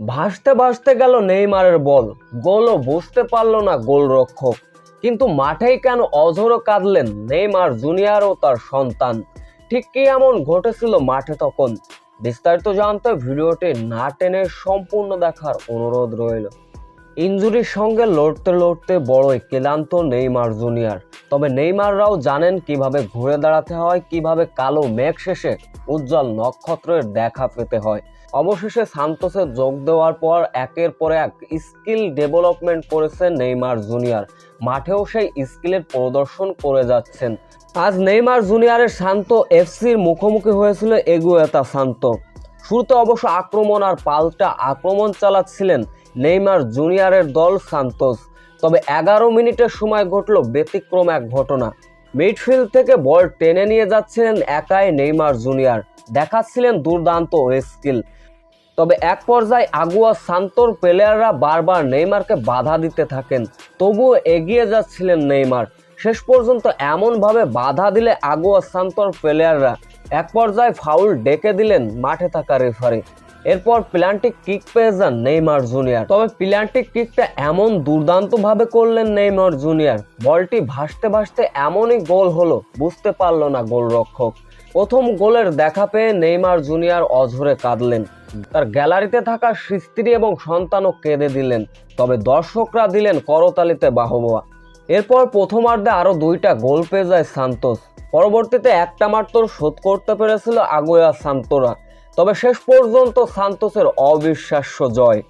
ভাসতে ভাসতে গেল নেইমারের বল। গোলও বুঝতে পারল না গোলরক্ষক। কিন্তু মাঠেই কেন অঝরো কাঁদলেন নেইমার জুনিয়র ও তার সন্তান। ঠিক কি এমন ঘটেছিল মাঠে তখন? বিস্তারিত জানতে ভিডিওটি না টেনে সম্পূর্ণ দেখার অনুরোধ রইল। ইঞ্জুরির সঙ্গে লড়তে লড়তে বড়ই ক্লান্ত নেইমার জুনিয়র। তবে নেইমাররাও জানেন কীভাবে ঘুরে দাঁড়াতে হয়, কীভাবে কালো মেঘ শেষে উজ্জ্বল নক্ষত্রের দেখা পেতে হয়। অবশেষে সান্তোসে যোগ দেওয়ার পর একের পর এক স্কিল ডেভেলপমেন্ট করেছেন নেইমার জুনিয়র। মাঠেও সেই স্কিলের প্রদর্শন করে যাচ্ছেন। আজ নেইমার জুনিয়রের শান্ত এফসির মুখোমুখি হয়েছিল এগুয়েতা শান্ত। শুরুতে অবশ্য আক্রমণ আর পাল্টা আক্রমণ চালাচ্ছিলেন নেইমার জুনিয়রের দল সান্তোস। তবে এগারো মিনিটের সময় ঘটল ব্যতিক্রম এক ঘটনা। মিডফিল্ড থেকে বল টেনে নিয়ে যাচ্ছিলেন একাই নেইমার জুনিয়র। দেখাচ্ছিলেন দুর্দান্ত স্কিল। তবে এক পর্যায়ে আগুয়া শান্তর প্লেয়াররা বারবার নেইমারকে বাধা দিতে থাকেন। তবুও এগিয়ে যাচ্ছিলেন নেইমার। শেষ পর্যন্ত এমনভাবে বাধা দিলে আগুয়া শান্তর প্লেয়াররা। এক পর্যায়ে ফাউল ডেকে দিলেন মাঠে থাকা রেফারি। এরপর প্লান্টিক কিক পেয়ে যান নেইমার জুনিয়র তবে প্লান্টিক কিকটা এমন দুর্দান্ত ভাবে করলেন নেইমার জুনিয়র বলটি ভাসতে ভাসতে এমনই গোল হলো, বুঝতে পারল না গোলরক্ষক। প্রথম গোলের দেখা পেয়ে নেইমার জুনিয়র অঝরে কাঁদলেন। তার গ্যালারিতে থাকা স্ত্রী এবং সন্তানও কেঁদে দিলেন। তবে দর্শকরা দিলেন করতালিতে বাহবা এরপর প্রথমার্ধে আরও দুইটা গোল পেয়ে যায় সান্তোস। পরবর্তীতে একটা মাত্র শোধ করতে পেরেছিল আগুয়া সান্তোরা। তবে শেষ পর্যন্ত সান্তোসের অবিশ্বাস্য জয়